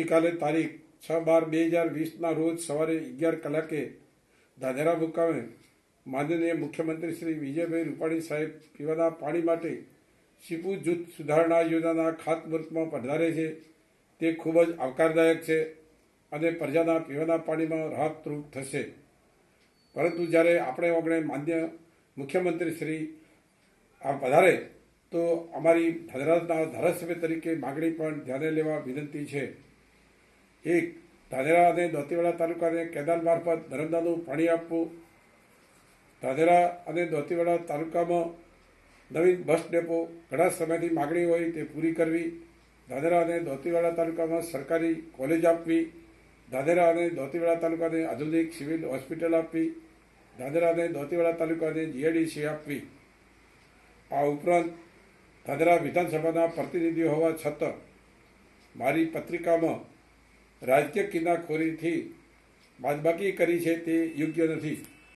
આવતીકાલે તારીખ છ બાર બે હજાર વીસના રોજ સવારે અગિયાર કલાકે ધાનેરા મુકામે માનનીય મુખ્યમંત્રી શ્રી વિજયભાઈ રૂપાણી સાહેબ પીવાના પાણી માટે શીપુ જૂથ સુધારણા યોજનાના ખાતમુહૂર્તમાં પધારે છે. તે ખૂબ જ આવકારદાયક છે અને પ્રજાના પીવાના પાણીમાં રાહતરૂપ થશે. પરંતુ જ્યારે આપણે ઓગણે માન્ય મુખ્યમંત્રી શ્રી આ પધારે, તો અમારી ધારાસભ્ય તરીકે માગણી પણ ધ્યાને લેવા વિનંતી છે. એક ધાનેરા અને દોતીવાડા તાલુકાને કેનાલ મારફત નર્મદાનું પાણી આપવું. ધાનેરા અને દોતીવાડા તાલુકામાં નવીન બસ ડેપો ઘણા સમયથી માગણી હોય તે પૂરી કરવી. ધાનેરા અને દોતીવાડા તાલુકામાં સરકારી કોલેજ આપવી. ધાનેરા અને દોતીવાડા તાલુકાને આધુનિક સિવિલ હોસ્પિટલ આપવી. ધાનેરા અને દોતીવાડા તાલુકાને જીએડીસી આપવી. આ ઉપરાંત ધાનેરા વિધાનસભાના પ્રતિનિધિ હોવા છતાં મારી પત્રિકામાં રાજકીય કિનાખોરીથી બાદબાકી કરી છે તે યોગ્ય નથી.